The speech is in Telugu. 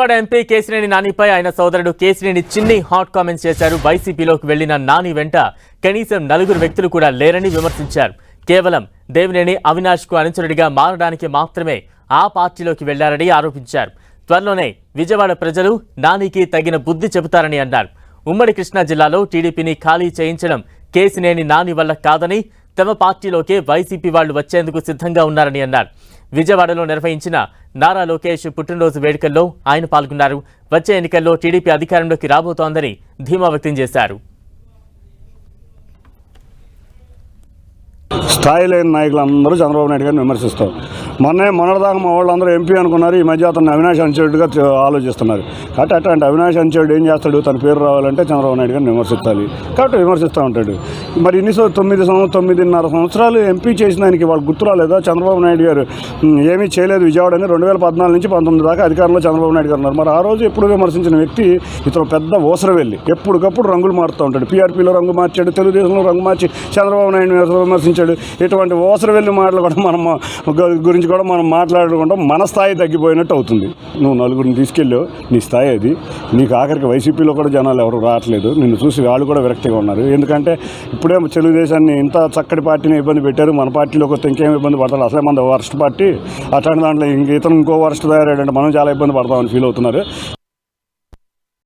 విజయవాడ ఎంపీ కేసినేని నానిపై ఆయన సోదరుడు కేసినేని చిన్ని హాట్ కామెంట్స్ చేశారు. వైసీపీలోకి వెళ్ళిన నాని వెంట కనీసం నలుగురు వ్యక్తులు కూడా లేరని విమర్శించారు. కేవలం దేవినేని అవినాష్కు అనుచరుడిగా మారడానికి మాత్రమే ఆ పార్టీలోకి వెళ్ళారని ఆరోపించారు. త్వరలోనే విజయవాడ ప్రజలు నానికి తగిన బుద్ధి చెబుతారని అన్నారు. ఉమ్మడి కృష్ణా జిల్లాలో టీడీపీని ఖాళీ చేయించడం కేసినేని నాని వల్ల కాదని తమ పార్టీలోకే వైసీపీ వాళ్ళు వచ్చేందుకు సిద్ధంగా ఉన్నారని అన్నారు. విజయవాడలో నిర్వహించిన నారా లోకేష్ పుట్టినరోజు వేడుకల్లో ఆయన పాల్గొన్నారు. వచ్చే ఎన్నికల్లో టీడీపీ అధికారంలోకి రాబోతోందని ధీమా వ్యక్తం చేశారు. స్థాయి లేని నాయకులు అందరూ చంద్రబాబు నాయుడు గారిని విమర్శిస్తారు. మొన్నే మొన్నటిదాకా మా వాళ్ళందరూ ఎంపీ అనుకున్నారు ఈ మధ్య అతను అవినాష్ అంచేడుగా ఆలోచిస్తున్నారు. కాబట్టి అట్లాంటి అవినాష్ అంచేడు ఏం చేస్తాడు తన పేరు రావాలంటే చంద్రబాబు నాయుడు గారిని విమర్శించాలి. కాబట్టి విమర్శిస్తూ ఉంటాడు. మరి ఇన్ని తొమ్మిది సంవత్సరం తొమ్మిదిన్నర సంవత్సరాలు ఎంపీ చేసిన దానికి వాళ్ళు గుర్తు రాలేదా? చంద్రబాబు నాయుడు గారు ఏమీ చేయలేదు విజయవాడ అని రెండు వేల పద్నాలుగు నుంచి పంతొమ్మిది దాకా అధికారంలో చంద్రబాబు నాయుడు గారు ఉన్నారు. మరి ఆ రోజు ఎప్పుడు విమర్శించిన వ్యక్తి ఇతను పెద్ద ఓసర వెళ్ళి ఎప్పటికప్పుడు రంగులు మారుతూ ఉంటాడు. పీఆర్పీలో రంగు మార్చాడు తెలుగుదేశంలో రంగు మార్చి చంద్రబాబు నాయుడు విమర్శించాడు. ఇటువంటి ఓసర వెళ్ళి మాటలు కూడా మనం గురించి కూడా మనం మాట్లాడకుండా మన స్థాయి తగ్గిపోయినట్టు అవుతుంది. నువ్వు నలుగురిని తీసుకెళ్ళావు నీ స్థాయి అది. నీకు ఆఖరికి వైసీపీలో కూడా జనాలు ఎవరు రావట్లేదు. నిన్ను చూసి వాళ్ళు కూడా విరక్తిగా ఉన్నారు. ఎందుకంటే ఇప్పుడే తెలుగుదేశాన్ని ఇంత చక్కటి పార్టీని ఇబ్బంది పెట్టారు. మన పార్టీలోకి వస్తే ఇంకేం ఇబ్బంది పడతారు? అసలే మన వరస్ట్ పార్టీ. అట్లాంటి దాంట్లో ఇంక ఇతను ఇంకో వరస్ట్ తయారయ్యాడంటే మనం చాలా ఇబ్బంది పడతామని ఫీల్ అవుతున్నారు.